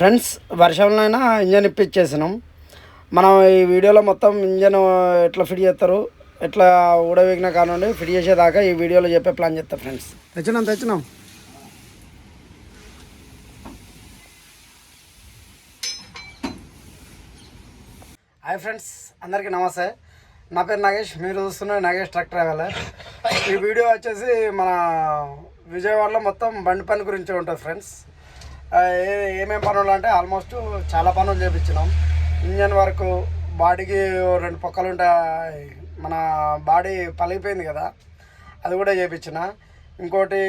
Friends వర్షంలోనైనా engine ఇప్పించేసినాం మనం ఈ వీడియోలో మొత్తం ఇంజన్ ఎట్లా ఫిట్ చేస్తారు ఎట్లా ఊడవేగిన కానుండి ఫిట్ చేసేదాకా ఈ వీడియోలో చెప్పే ప్లాన్ చేస్తాం ఫ్రెండ్స్. తెచ్చినాం తెచ్చినాం. హాయ్ ఫ్రెండ్స్ అందరికీ నమస్తే. నా పేరు నాగేష్ మీరు చూస్తున్న నాగేష్ ట్రక్ ట్రావెలర్. ఈ వీడియో వచ్చేసి మన విజయవాడలో మొత్తం బండి పని గురించి ఉంటుంది ఫ్రెండ్స్. ఏ ఏమేం పనులు అంటే ఆల్మోస్ట్ చాలా పనులు చేపించినాం. ఇంజన్ వరకు బాడీకి రెండు పక్కలు ఉంటాయి. మన బాడీ పలిగిపోయింది కదా అది కూడా చేపించిన. ఇంకోటి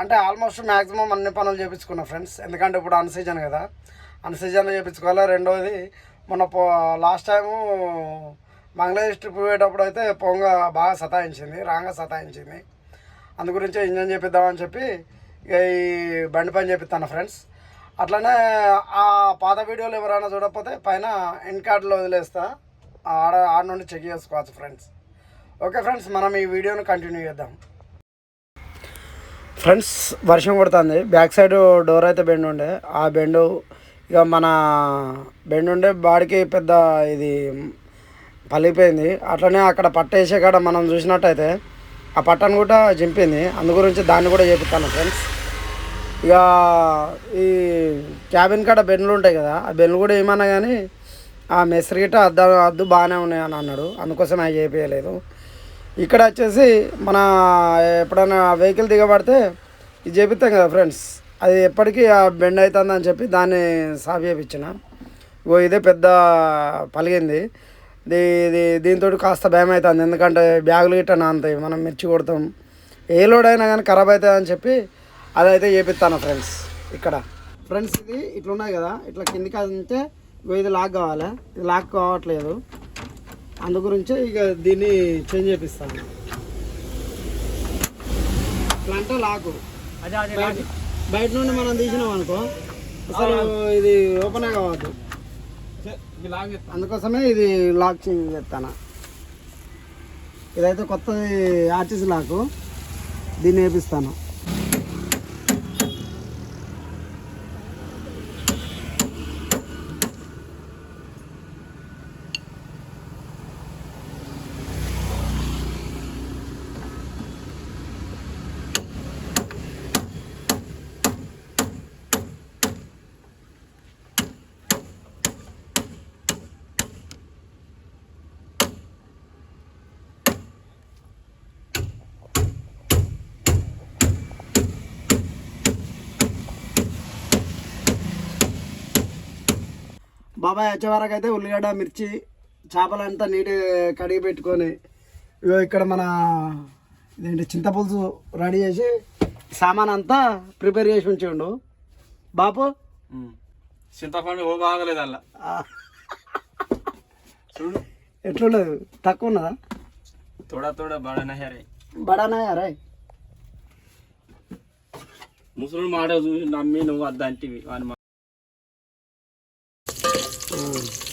అంటే ఆల్మోస్ట్ మ్యాక్సిమం అన్ని పనులు చేపించుకున్నా ఫ్రెండ్స్. ఎందుకంటే ఇప్పుడు అన్ సీజన్ కదా. అన్ సీజన్లో చేపించుకోవాలి? రెండోది మొన్న పో లాస్ట్ టైము బంగ్లాదేశ్ ట్రిప్ పోయేటప్పుడు అయితే పొంగ బాగా సతాయించింది రాంగా సతాయించింది. అందు గురించి ఇంజన్ చేపిద్దామని చెప్పి ఈ బండి పని చేపిస్తాను ఫ్రెండ్స్ అట్లనే ఆ పాత వీడియోలు ఎవరైనా చూడకపోతే పైన ఎన్ కార్డులో వదిలేస్తా. ఆడ ఆడ నుండి చెక్ చేసుకోవచ్చు ఫ్రెండ్స్ ఓకే ఫ్రెండ్స్ మనం ఈ వీడియోను కంటిన్యూ చేద్దాం. ఫ్రెండ్స్ వర్షం కొడుతుంది. బ్యాక్ సైడ్ డోర్ అయితే బెండ్ ఉండే. ఆ బెండు ఇక మన బెండ్ ఉండే బాడీకి పెద్ద ఇది పలిగిపోయింది. అట్లనే అక్కడ పట్టేసే కాడ మనం చూసినట్టయితే ఆ పట్టాన్ని కూడా చింపింది. అందు గురించి దాన్ని కూడా చేపిస్తాను ఫ్రెండ్స్. ఇక ఈ క్యాబిన్ కాడ బెన్లు ఉంటాయి కదా ఆ బెన్లు కూడా ఏమన్నా కానీ ఆ మెస్రి గిట్ట అద్ద అద్దు బాగానే ఉన్నాయి అని అన్నాడు. అందుకోసం అవి చేపించలేదు ఇక్కడ వచ్చేసి మన ఎప్పుడైనా వెహికల్ దిగబడితే ఇది చేపిస్తాం కదా ఫ్రెండ్స్. అది ఎప్పటికీ ఆ బెండ్ అవుతుందని చెప్పి దాన్ని సాఫ్ చేయించిన ఇగో ఇదే పెద్ద పలిగింది. దీంతో కాస్త భయం అవుతుంది ఎందుకంటే బ్యాగులు గిట్ట నానుతాయి మనం మిర్చి కొడతాం. ఏ లోడ్ అయినా కానీ ఖరాబ్ అవుతుంది అని చెప్పి అదైతే చేపిస్తాను ఫ్రెండ్స్ ఇక్కడ. ఫ్రెండ్స్ ఇది ఇట్లా ఉన్నాయి కదా ఇట్లా కిందికి ఇగో ఇది లాక్ కావాలి. ఇది లాక్ కావట్లేదు. అందు గురించి ఇక దీన్ని చేంజ్ చేపిస్తాను. ఇట్లా అంటే లాకు. బయట నుండి మనం తీసినాం అనుకో అసలు ఇది ఓపెన్ కావద్దు. అందుకోసమే ఇది లాక్ చేంజ్ చేస్తాను ఇదైతే కొత్తది ఆర్టీసీ లాకు దీన్ని వేపిస్తాను. బాబాయ్ వచ్చే వరకు అయితే ఉల్లిగడ్డ మిర్చి చేపలంతా నీటి కడిగి పెట్టుకొని ఇక్కడ మన ఇదేంటి చింతపులుసు రెడీ చేసి సామాన్ అంతా ప్రిపేర్ చేసి ఉంచిండు. బాపు? చింతపండు ఓ బాగలేదు అలా. ఆ, ఎట్లుండదు? తక్కువ ఉన్నదా? తోడా తోడా బడన హరే. బడానా రాయ్ ముసలు మాట చూసి నమ్మి నువ్వు వద్దంటివి వాని మా-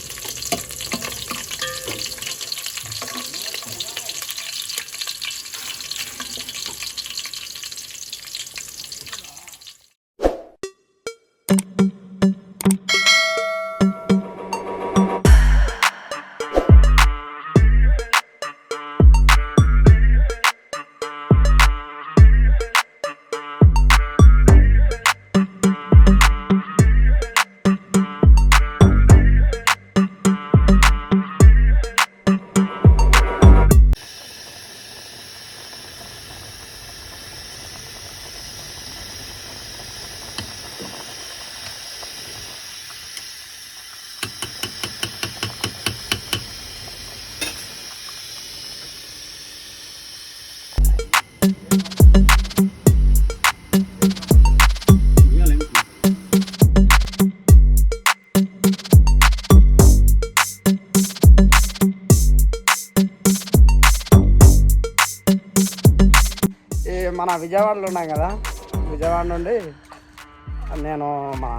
మన విజయవాడలో ఉన్నాం కదా. విజయవాడ నుండి నేను మా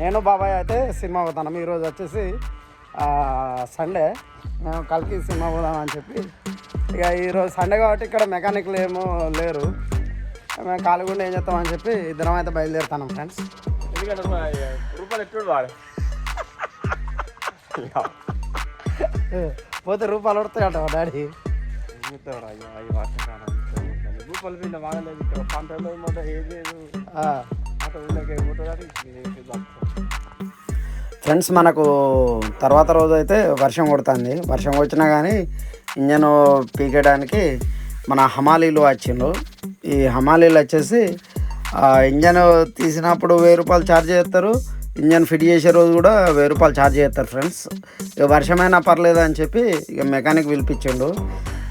నేను బాబాయ్ అయితే సినిమా పోతాను ఈరోజు వచ్చేసి సండే. మేము కలికి సినిమా పోదాం అని చెప్పి. ఇక ఈరోజు సండే కాబట్టి ఇక్కడ మెకానిక్లు ఏమో లేరు. మేము ఉండి ఏం చేస్తామని చెప్పి ఇద్దరం అయితే బయలుదేరుతాను ఫ్రెండ్స్. పోతే రూపాయలు పడతాయట డాడీ. రూపాయలు పిండి వాగలేదు ఇక్కడ పంటలో మాట ఏం లేదు. అటు ఊళ్ళకి ఏముంటుంది ఫ్రెండ్స్ మనకు తర్వాత రోజు అయితే వర్షం కొడుతుంది. వర్షం వచ్చినా కానీ ఇంజన్ పీకేయడానికి మన హమాలీలు వచ్చిండ్రు. ఈ హమాలీలు వచ్చేసి ఇంజన్ తీసినప్పుడు వెయ్యి రూపాయలు ఛార్జ్ చేస్తారు. ఇంజన్ ఫిట్ చేసే రోజు కూడా వెయ్యి రూపాయలు ఛార్జ్ చేస్తారు ఫ్రెండ్స్. ఇక వర్షమైనా పర్లేదు అని చెప్పి ఇక మెకానిక్ పిలిపించిండు.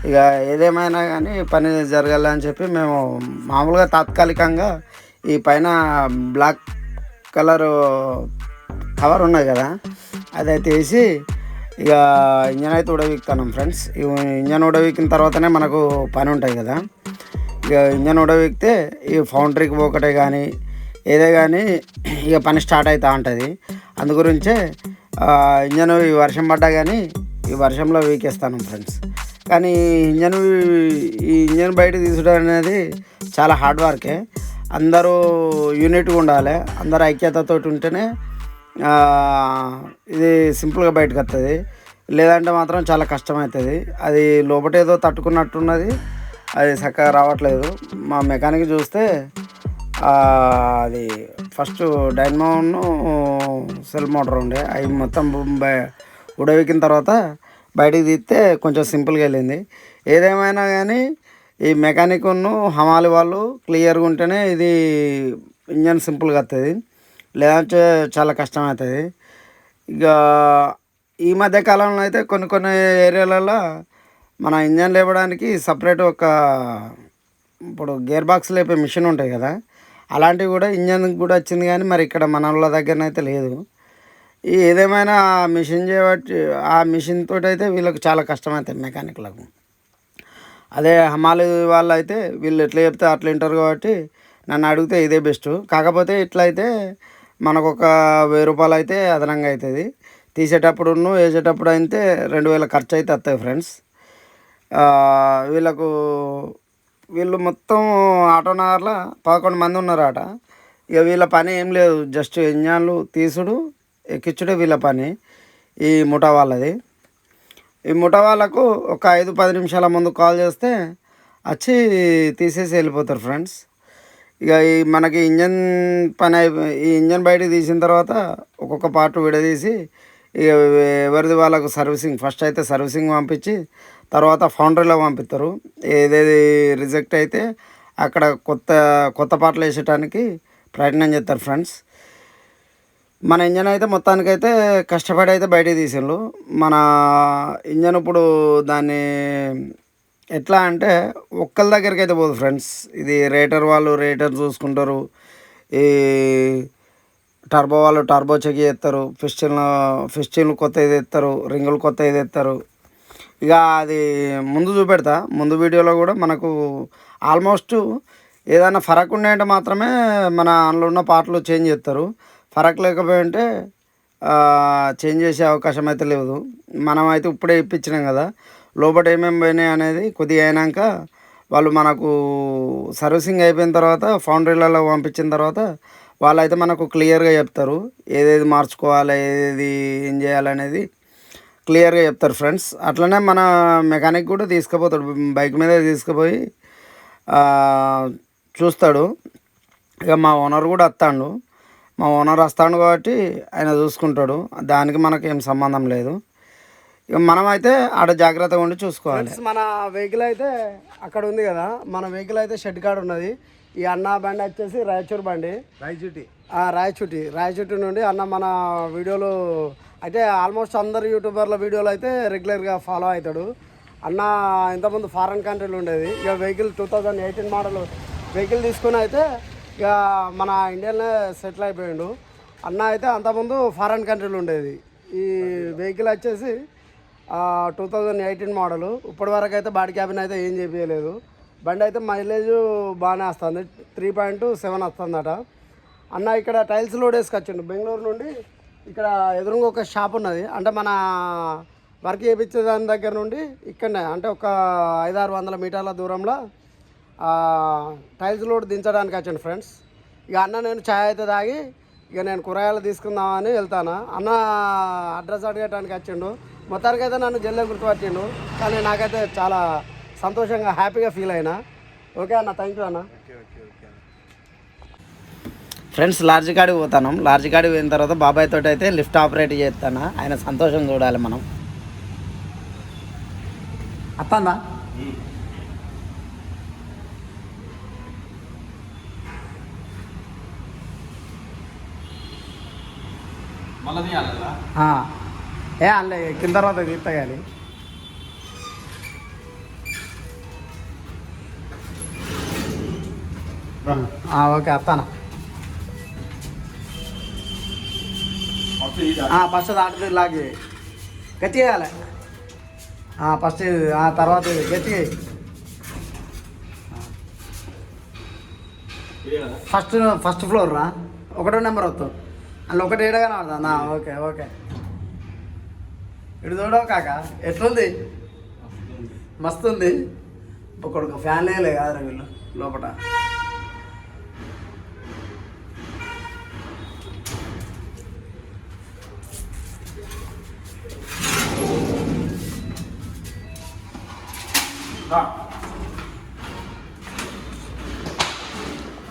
ఇక ఏదేమైనా కానీ పని జరగాలని చెప్పి మేము మామూలుగా తాత్కాలికంగా ఈ పైన బ్లాక్ కలర్ కవర్ ఉన్నది కదా అదైతే వేసి ఇక ఇంజన్ అయితే ఉడవిక్కుతున్నాం ఫ్రెండ్స్. ఇంజన్ ఉడవిక్కిన తర్వాతనే మనకు పని ఉంటుంది కదా. ఇక ఇంజన్ ఉడవిక్తే ఈ ఫౌండరీకి పోకటే కానీ ఏదే కానీ ఇక పని స్టార్ట్ అవుతూ ఉంటుంది. అందు గురించే ఇంజన్ ఈ వర్షం పడ్డా కానీ ఈ వర్షంలో వీకేస్తాను ఫ్రెండ్స్. కానీ ఇంజన్ ఈ ఇంజన్ బయట తీసడం అనేది చాలా హార్డ్ వర్కే. అందరూ యూనిట్గా ఉండాలి. అందరూ ఐక్యతతో ఉంటేనే ఇది సింపుల్గా బయటకు వస్తుంది లేదంటే మాత్రం చాలా కష్టమవుతుంది అది లోపటేదో తట్టుకున్నట్టున్నది. అది చక్కగా రావట్లేదు. మా మెకానిక్ చూస్తే అది ఫస్ట్ డైనమోను సెల్ మోటార్ ఉండే. అవి మొత్తం బ- ఉడవికిన తర్వాత బయటికి తీస్తే కొంచెం సింపుల్గా వెళ్ళింది. ఏదేమైనా కానీ ఈ మెకానిక్ హమాలి వాళ్ళు క్లియర్గా ఉంటేనే ఇది ఇంజన్ సింపుల్గా వస్తుంది లేదంటే చాలా కష్టం అవుతుంది ఇక ఈ మధ్య కాలంలో అయితే కొన్ని కొన్ని ఏరియాలలో మన ఇంజన్ లేపడానికి సపరేట్ ఒక ఇప్పుడు గేర్ బాక్స్ లేపే మిషన్ ఉంటాయి కదా. అలాంటివి కూడా ఇంజన్కి కూడా వచ్చింది కానీ మరి ఇక్కడ మన వాళ్ళ దగ్గరనైతే లేదు. ఏదేమైనా ఆ మిషన్ చేయబట్టి ఆ మిషన్ తోటి అయితే వీళ్ళకి చాలా కష్టమవుతాయి మెకానిక్లకు. అదే హమాలి వాళ్ళు అయితే వీళ్ళు ఎట్లా చెప్తే అట్లా వింటారు కాబట్టి నన్ను అడిగితే ఇదే బెస్ట్. కాకపోతే ఇట్లయితే మనకు ఒక వెయ్యి రూపాయలు అయితే అదనంగా అవుతుంది తీసేటప్పుడు వేసేటప్పుడు అయితే రెండు వేల ఖర్చు అయితే వస్తాయి ఫ్రెండ్స్ వీళ్ళకు వీళ్ళు మొత్తం ఆటో నగర్లో పదకొండు మంది ఉన్నారట. ఇక వీళ్ళ పని ఏం లేదు. జస్ట్ ఇంజన్లు తీసుడు ఎక్కించుడే వీళ్ళ పని ఈ ముఠా వాళ్ళది. ఈ ముఠా వాళ్ళకు ఒక ఐదు పది నిమిషాల ముందు కాల్ చేస్తే వచ్చి తీసేసి వెళ్ళిపోతారు ఫ్రెండ్స్. ఇక ఈ మనకి ఇంజన్ పని అయిపోయి ఈ ఇంజన్ బయటకు తీసిన తర్వాత ఒక్కొక్క పార్ట్ విడదీసి ఇక ఎవరిది వాళ్ళకు సర్వీసింగ్ ఫస్ట్ అయితే సర్వీసింగ్ పంపించి తర్వాత ఫౌండరీలో పంపిస్తారు. ఏదేది రిజెక్ట్ అయితే అక్కడ కొత్త కొత్త పాటలు వేసేటానికి ప్రయత్నం చేస్తారు ఫ్రెండ్స్. మన ఇంజన్ అయితే మొత్తానికైతే కష్టపడి అయితే బయటికి తీసిండ్రు. మన ఇంజన్ ఇప్పుడు దాన్ని ఎట్లా అంటే ఒక్కళ్ళ దగ్గరికి అయితే పోదు ఫ్రెండ్స్. ఇది రేటర్ వాళ్ళు రేటర్ చూసుకుంటారు. ఈ టర్బో వాళ్ళు టర్బో చెక్ చేస్తారు. ఫిస్టిన్ ఫిస్టిన్లు కొత్త ఇది ఎత్తారు. రింగులు కొత్త ఇది ఎత్తారు. ఇక అది ముందు చూపెడతా. ముందు వీడియోలో కూడా మనకు ఆల్మోస్ట్ ఏదైనా ఫరక్ ఉన్నాయంటే మాత్రమే మన అందులో ఉన్న పాటలు చేంజ్ చేస్తారు. ఫరక్ లేకపోయింటే చేంజ్ చేసే అవకాశం అయితే లేదు. మనం అయితే ఇప్పుడే ఇప్పించినాం కదా. లోపల ఏమేమి పోయినాయి అనేది కొద్దిగా అయినాక వాళ్ళు మనకు సర్వీసింగ్ అయిపోయిన తర్వాత ఫౌండరీలలో పంపించిన తర్వాత వాళ్ళైతే మనకు క్లియర్గా చెప్తారు. ఏదేది మార్చుకోవాలి ఏది ఏం చేయాలనేది క్లియర్గా చెప్తారు ఫ్రెండ్స్. అట్లనే మన మెకానిక్ కూడా తీసుకుపోతాడు. బైక్ మీద తీసుకుపోయి చూస్తాడు. ఇక మా ఓనర్ కూడా వస్తాడు. మా ఓనర్ వస్తాడు కాబట్టి ఆయన చూసుకుంటాడు. దానికి మనకి ఏం సంబంధం లేదు. ఇక మనం అయితే ఆడ జాగ్రత్తగా ఉండి చూసుకోవాలి. మన వెహికల్ అయితే అక్కడ ఉంది కదా. మన వెహికల్ అయితే షెడ్ కాడ ఉన్నది. ఈ అన్న బండి వచ్చేసి రాయచూర్ బండి. రాయచూటి. ఆ, రాయచూటి. రాయచూటి నుండి అన్న మన వీడియోలు అయితే ఆల్మోస్ట్ అందరు యూట్యూబర్ల వీడియోలు అయితే రెగ్యులర్గా ఫాలో అవుతాడు. అన్న ఇంతకుముందు ఫారెన్ కంట్రీలో ఉండేది. ఇక vehicle two thousand eighteen model vehicle తీసుకుని అయితే ఇక మన ఇండియాలోనే సెటిల్ అయిపోయిండు. అన్న అయితే అంతకుముందు ఫారెన్ కంట్రీలో ఉండేది. ఈ వెహికల్ వచ్చేసి టూ థౌజండ్ ఎయిటీన్ మోడల్ ఇప్పటి వరకు అయితే బాడీ క్యాబిన్ అయితే ఏం చేపించలేదు బండి అయితే మైలేజ్ బాగానే వస్తుంది. త్రీ పాయింట్ సెవెన్ వస్తుందట. అన్న ఇక్కడ టైల్స్ లోడ్ వేసుకొచ్చిండు. బెంగళూరు నుండి ఇక్కడ ఎదురుగా ఒక షాప్ ఉన్నది. అంటే మన వర్క్ చేయించే దాని దగ్గర నుండి ఇక్కడనే అంటే ఒక ఐదారు వందల మీటర్ల దూరంలో టైల్స్ లోడ్ దించడానికి వచ్చాను ఫ్రెండ్స్ ఇక అన్న నేను ఛాయ్ అయితే తాగి ఇక నేను కూరగాయలు తీసుకుందామని వెళ్తాను. అన్న అడ్రస్ అడిగటానికి వచ్చిండు. మొత్తానికి అయితే నన్ను జల్లె గుర్తుపట్టిండు. కానీ నాకైతే చాలా సంతోషంగా హ్యాపీగా ఫీల్ అయినా. ఓకే అన్న థ్యాంక్ యూ అన్న. ఫ్రెండ్స్ లార్జ్ కాడికి పోతాను. లార్జ్ కాడికి పోయిన తర్వాత బాబాయ్ తోటి అయితే లిఫ్ట్ ఆపరేట్ చేస్తాను. ఆయన సంతోషం చూడాలి మనం. అత్తందా మళ్ళీ తీయాలా ఆ. ఏ అల్లే కింద తర్వాత తీస్తాయాలి ఓకే అత్తానా. ఫస్ట్ దాటి. లాగి గట్టి చేయాలి. ఫస్ట్ ఆ తర్వాత గట్టి. ఫస్ట్ ఫస్ట్ ఫ్లోర్ రా ఒకటో నెంబర్ వస్తావు అందులో ఒకటి ఏడగా కనబడదా ఓకే ఓకే. ఇటు చూడవు కాక ఎట్లుంది? మస్తు ఉంది ఒకడు ఫ్యాన్ లే కాదురా వీళ్ళు లోపల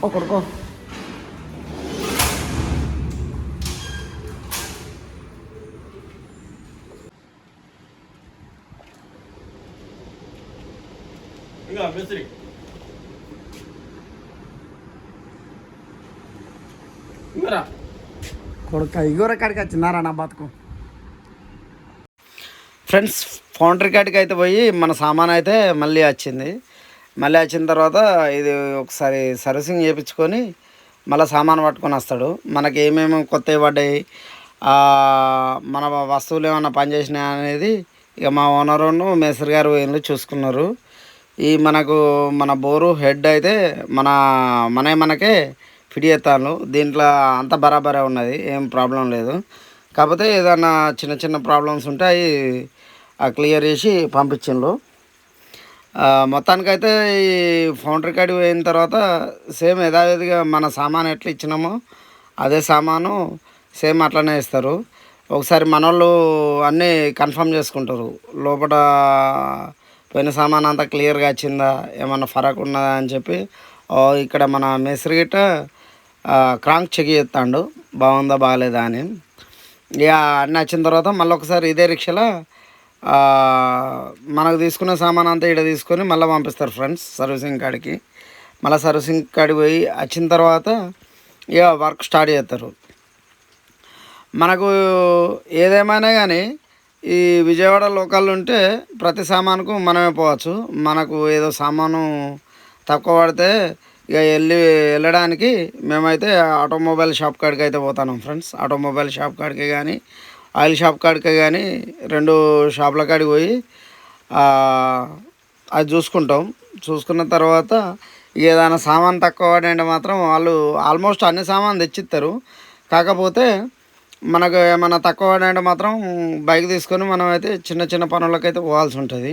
ఒకడుకో మిస్త్రీ ఇవరా కొడుక ఇగోర కాడికి వచ్చినారా నా బతుకు. ఫ్రెండ్స్ ఫౌండరీ కాడికి అయితే పోయి మన సామాన్ అయితే మళ్ళీ వచ్చింది. మళ్ళీ వచ్చిన తర్వాత ఇది ఒకసారి సర్వీసింగ్ చేయించుకొని మళ్ళీ సామాన్ పట్టుకొని వస్తాడు. మనకి ఏమేమి కొత్తవి పడ్డాయి ఆ, మన వస్తువులు ఏమైనా పనిచేసినాయి అనేది ఇక మా ఓనరు మేసర్ గారు వీళ్ళు చూసుకున్నారు. ఈ మనకు మన బోరు హెడ్ అయితే మన మన మనకే ఫిట్ చేస్తాను దీంట్లో అంత బరాబరే ఉన్నది ఏం ప్రాబ్లం లేదు. కాకపోతే ఏదైనా చిన్న చిన్న ప్రాబ్లమ్స్ ఉంటే అవి క్లియర్ చేసి పంపించిండ్రు మొత్తానికైతే ఈ ఫౌండరీ కాడికి పోయిన తర్వాత సేమ్ యథావిధిగా మన సామాన్ ఎట్లా ఇచ్చినామో అదే సామాను సేమ్ అట్లనే ఇస్తారు. ఒకసారి మనోళ్ళు అన్నీ కన్ఫర్మ్ చేసుకుంటారు. లోపల పోయిన సామాన్ అంతా క్లియర్గా వచ్చిందా? ఏమన్నా ఫరక్ ఉన్నదా అని చెప్పి ఇక్కడ మన మేస్త్రి గిట్ట క్రాంక్ చెక్ చేస్తాడు. బాగుందా బాగాలేదా అని. ఇక అన్నీ వచ్చిన తర్వాత మళ్ళీ ఒకసారి ఇదే రిక్షాలో మనకు తీసుకున్న సామాన్ అంతా ఇక్కడ తీసుకొని మళ్ళీ పంపిస్తారు ఫ్రెండ్స్ సర్వీసింగ్ కాడికి. మళ్ళీ సర్వీసింగ్ కాడికి పోయి వచ్చిన తర్వాత ఇక వర్క్ స్టార్ట్ చేస్తారు. మనకు ఏదేమైనా కానీ ఈ విజయవాడ లోకల్ ఉంటే ప్రతి సామానుకు మనమే పోవచ్చు. మనకు ఏదో సామాను తక్కువ పడితే ఇక వెళ్ళి వెళ్ళడానికి మేమైతే ఆటోమొబైల్ షాప్ కాడికి అయితే పోతాను ఫ్రెండ్స్. ఆటోమొబైల్ షాప్ కాడికి కానీ ఆయిల్ షాప్ కాడికి కానీ రెండు షాపుల కాడికి పోయి అది చూసుకుంటాం. చూసుకున్న తర్వాత ఏదైనా సామాన్ తక్కువ పడంటే మాత్రం వాళ్ళు ఆల్మోస్ట్ అన్ని సామాన్ తెచ్చిస్తారు. కాకపోతే మనకు ఏమైనా తక్కువ అంటే మాత్రం బైక్ తీసుకొని మనం అయితే చిన్న చిన్న పనులకైతే పోవాల్సి ఉంటుంది.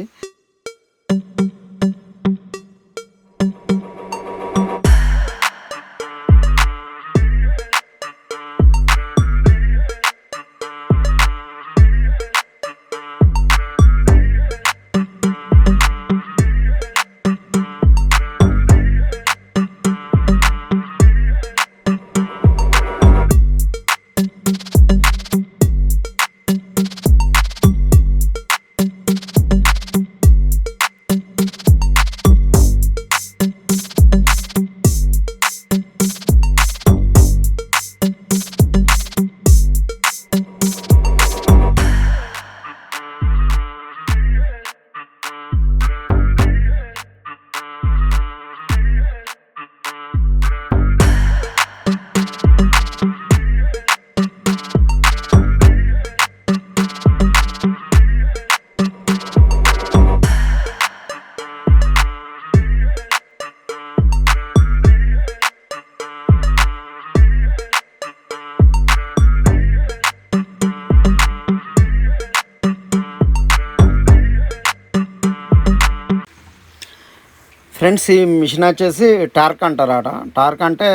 ఫ్రెండ్స్ ఈ మిషన్ వచ్చేసి టార్క్ అంటారట. టార్క్ అంటే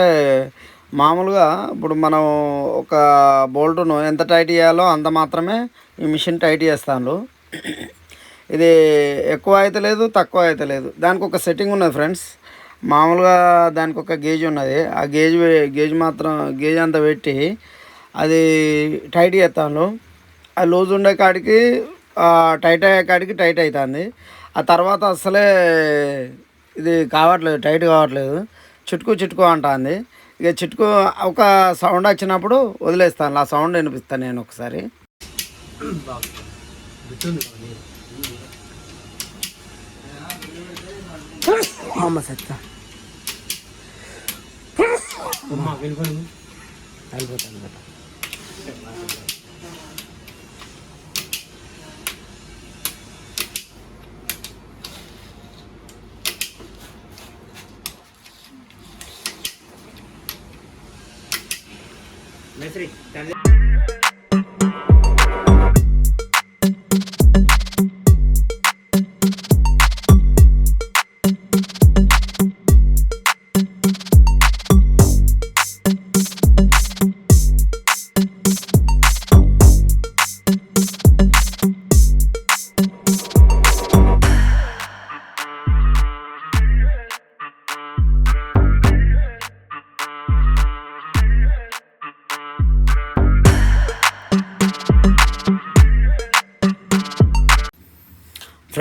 మామూలుగా ఇప్పుడు మనం ఒక బోల్టును ఎంత టైట్ చేయాలో అంత మాత్రమే ఈ మిషన్ టైట్ చేస్తాను ఇది ఎక్కువ అయితే లేదు తక్కువ అయితే లేదు. దానికి ఒక సెట్టింగ్ ఉన్నది ఫ్రెండ్స్. మామూలుగా దానికి ఒక గేజ్ ఉన్నది. ఆ గేజ్ గేజ్ మాత్రం గేజ్ అంతా పెట్టి అది టైట్ చేస్తాను ఆ లూజ్ ఉండే కాడికి టైట్ అయ్యే కాడికి టైట్ అవుతుంది ఆ తర్వాత అసలే ఇది కావట్లేదు టైట్ కావట్లేదు. చుట్టుకు చుట్టుకు అంటుంది. ఇక చుట్టుకు ఒక సౌండ్ వచ్చినప్పుడు వదిలేస్తాను. ఆ సౌండ్ వినిపిస్తాను నేను ఒకసారి. అమ్మ సత్తా. వెళ్ళిపోతాను. ಶ್ರೀ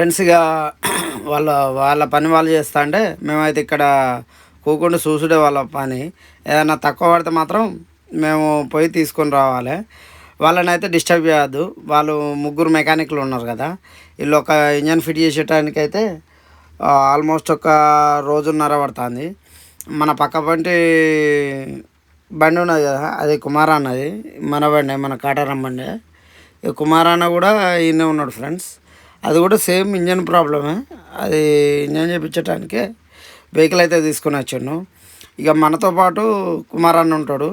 ఫ్రెండ్స్ ఇక వాళ్ళ వాళ్ళ పని వాళ్ళు చేస్తా అంటే మేమైతే ఇక్కడ కూకుండా చూసుడే వాళ్ళ పని. ఏదైనా తక్కువ పడితే మాత్రం మేము పోయి తీసుకొని రావాలి. వాళ్ళని అయితే డిస్టర్బ్ చేయొద్దు. వాళ్ళు ముగ్గురు మెకానిక్లు ఉన్నారు కదా. వీళ్ళు ఒక ఇంజన్ ఫిట్ చేసేటానికి అయితే ఆల్మోస్ట్ ఒక రోజున్నర పడుతుంది. మన పక్క పంటి బండి ఉన్నది కదా అది కుమార్ అన్నది మన బండి మన కాటారం బండి. కుమారాన్న కుమార్ అన్న కూడా ఈయనే ఉన్నాడు ఫ్రెండ్స్. అది కూడా సేమ్ ఇంజన్ ప్రాబ్లమే. అది ఇంజన్ చేయించడానికి వెహికల్ అయితే తీసుకుని వచ్చాను ఇక మనతో పాటు కుమార్ అన్న ఉంటాడు.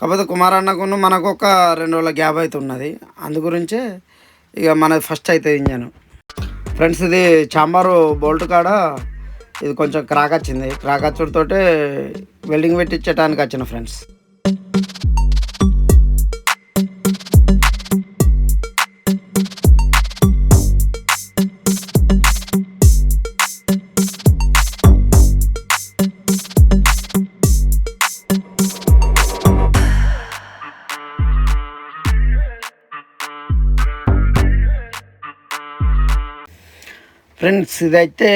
కాకపోతే కుమార్ అన్నకును మనకు ఒక రెండు రోజుల గ్యాప్ అయితే ఉన్నది. అందు గురించే ఇక మనది ఫస్ట్ అయితే ఇంజన్. ఫ్రెండ్స్ ఇది చాంబారు బోల్ట్ కాడ ఇది కొంచెం క్రాక్ వచ్చింది. క్రాక్ వచ్చుడితోటే వెల్డింగ్ పెట్టించడానికి వచ్చిన ఫ్రెండ్స్. ఫ్రెండ్స్ ఇదైతే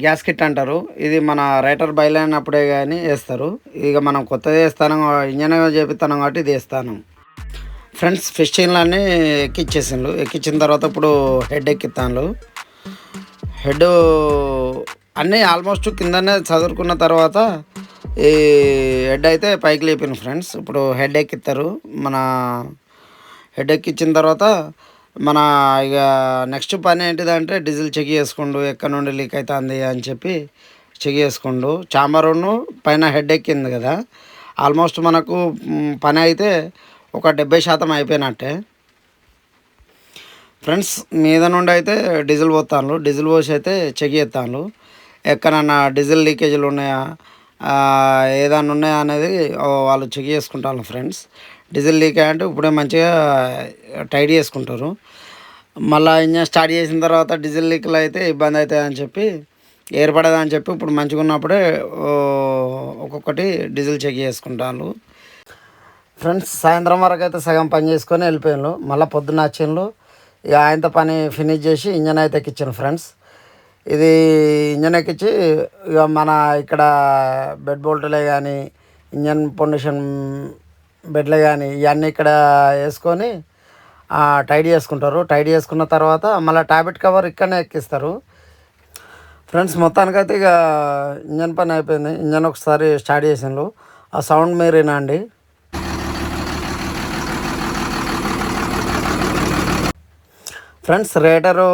గ్యాస్ కిట్ అంటారు. ఇది మన రైటర్ బయలైనప్పుడే కానీ వేస్తారు. ఇక మనం కొత్తది వేస్తాను ఇంజన్ చేపిస్తాను కాబట్టి ఇది వేస్తాను. ఫ్రెండ్స్ ఫిషింగ్లన్నీ ఎక్కిచ్చేసిండ్రు ఎక్కించిన తర్వాత ఇప్పుడు హెడ్ ఎక్కిస్తాను హెడ్ అన్నీ ఆల్మోస్ట్ కిందనే చదువుకున్న తర్వాత ఈ హెడ్ అయితే పైకి లేపిన ఫ్రెండ్స్. ఇప్పుడు హెడ్ ఎక్కిస్తారు మన హెడ్ ఎక్కిచ్చిన తర్వాత మన ఇక నెక్స్ట్ పని ఏంటిదంటే డీజిల్ చెక్ చేసుకుండు ఎక్కడ నుండి లీక్ అవుతుంది అని చెప్పి చెక్ చేసుకుండు. చాంబరును పైన హెడ్ ఎక్కింది కదా. ఆల్మోస్ట్ మనకు పని అయితే ఒక డెబ్బై శాతం అయిపోయినట్టే. ఫ్రెండ్స్ మీద నుండి అయితే డీజిల్ పోతాను డీజిల్ పోసి అయితే చెక్ చేస్తాను ఎక్కడన్నా డీజిల్ లీకేజీలు ఉన్నాయా? ఏదన్నా ఉన్నాయా అనేది వాళ్ళు చెక్ చేసుకుంటాను ఫ్రెండ్స్ డీజిల్ లీక్ అంటే ఇప్పుడే మంచిగా టైట్ చేసుకుంటారు. మళ్ళీ ఇంజన్ స్టార్ట్ చేసిన తర్వాత డీజిల్ లీక్లు అయితే ఇబ్బంది అవుతుంది అని చెప్పి ఏర్పడదని చెప్పి ఇప్పుడు మంచిగా ఉన్నప్పుడే ఒక్కొక్కటి డీజిల్ చెక్ చేసుకుంటాను ఫ్రెండ్స్ సాయంత్రం వరకు అయితే సగం పని చేసుకొని వెళ్ళిపోయాను మళ్ళీ పొద్దున్న వచ్చిండ్రు ఇక ఆయనతో పని ఫినిష్ చేసి ఇంజన్ అయితే ఎక్కించాను ఫ్రెండ్స్. ఇది ఇంజన్ ఎక్కించి ఇక మన ఇక్కడ బెడ్ బోల్ట్లే కానీ ఇంజన్ పొండిషన్ బెడ్లు కానీ ఇవన్నీ ఇక్కడ వేసుకొని టైడ్ టైట్ చేసుకుంటారు. టైట్ చేసుకున్న తర్వాత మళ్ళీ టాబ్లెట్ కవర్ ఇక్కడనే ఎక్కిస్తారు. ఫ్రెండ్స్ మొత్తానికైతే ఇక ఇంజన్ పని అయిపోయింది. ఇంజన్ ఒకసారి స్టార్ట్ చేసిండ్రు. ఆ సౌండ్ మీరేనా అండి ఫ్రెండ్స్ రేటరు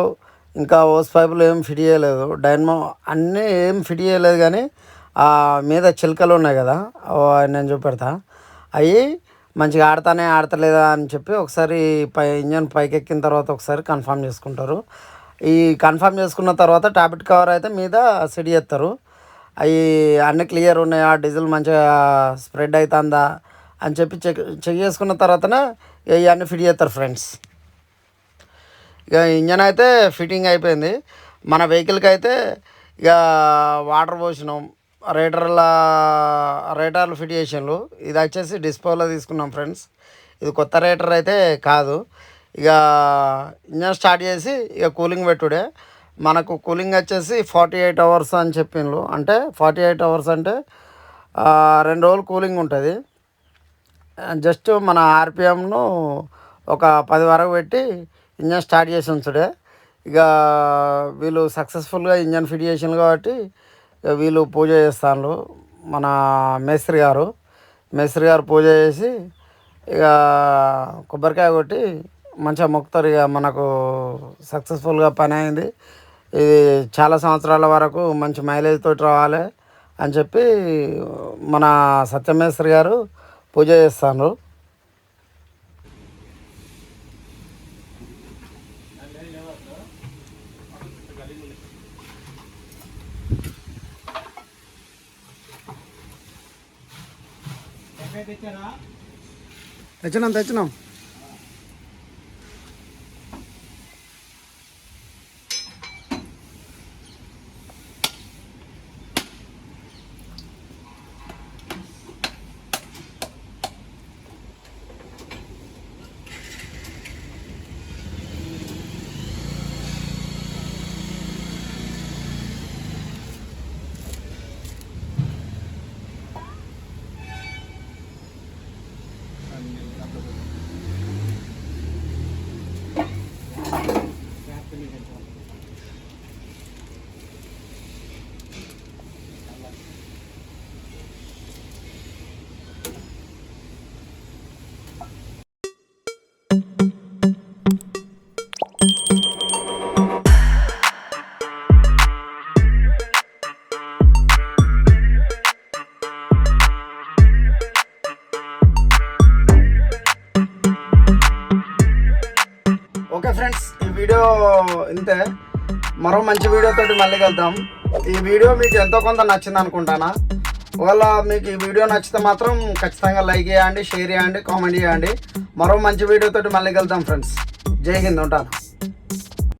ఇంకా ఓస్ పైపులు ఏం ఫిట్ చేయలేదు. డైనమో అన్నీ ఏం ఫిట్ చేయలేదు కానీ ఆ మీద చిలకలు ఉన్నాయి కదా. నేను చూపెడతా. అవి మంచిగా ఆడతానే ఆడతలేదా అని చెప్పి ఒకసారి పై ఇంజన్ పైకి ఎక్కిన తర్వాత ఒకసారి కన్ఫామ్ చేసుకుంటారు. ఈ కన్ఫామ్ చేసుకున్న తర్వాత టాబ్లెట్ కవర్ అయితే మీద సిడి చేస్తారు అవి అన్ని క్లియర్ ఉన్నాయా. డీజిల్ మంచిగా స్ప్రెడ్ అవుతుందా అని చెప్పి చెక్ చెక్ చేసుకున్న తర్వాతనే ఇవన్నీ ఫిట్ చేస్తారు ఫ్రెండ్స్. ఇక ఇంజన్ అయితే ఫిట్టింగ్ అయిపోయింది. మన వెహికల్కి అయితే ఇక వాటర్ పోసినాం. రైటర్ల రైటర్లు ఫిట్ చేసిండ్రు. ఇది వచ్చేసి డిస్పోలో తీసుకున్నాం ఫ్రెండ్స్. ఇది కొత్త రైటర్ అయితే కాదు. ఇక ఇంజన్ స్టార్ట్ చేసి ఇక కూలింగ్ పెట్టుడే. మనకు కూలింగ్ వచ్చేసి ఫార్టీ ఎయిట్ అవర్స్ అని చెప్పిండ్రు. అంటే ఫార్టీ ఎయిట్ అవర్స్ అంటే రెండు రోజులు కూలింగ్ ఉంటుంది. జస్ట్ మన ఆర్పిఎంను ఒక పది వరకు పెట్టి ఇంజన్ స్టార్ట్ చేసి ఉంచుడే. ఇక వీళ్ళు సక్సెస్ఫుల్గా ఇంజన్ ఫిట్ చేసిండ్రు కాబట్టి వీళ్ళు పూజ చేస్తాను మన మేస్త్రి గారు మేస్త్రి గారు పూజ చేసి ఇక కొబ్బరికాయ కొట్టి మంచిగా మొక్కుతారు. ఇక మనకు సక్సెస్ఫుల్గా పని అయింది. ఇది చాలా సంవత్సరాల వరకు మంచి మైలేజ్ తోటి రావాలి అని చెప్పి మన సత్యమేశ్వరి గారు పూజ చేస్తాను తెచ్చినాం తెచ్చినాం. మంచి మళ్ళీ వెళ్దాం ఈ వీడియో మీకు ఎంతో కొంత నచ్చింది అనుకుంటానా? ఒకవేళ మీకు ఈ వీడియో నచ్చితే మాత్రం ఖచ్చితంగా లైక్ చేయండి షేర్ చేయండి కామెంట్ చేయండి. మరో మంచి వీడియోతో మళ్ళీ వెళ్దాం ఫ్రెండ్స్. జై హింద్ ఉంటాను.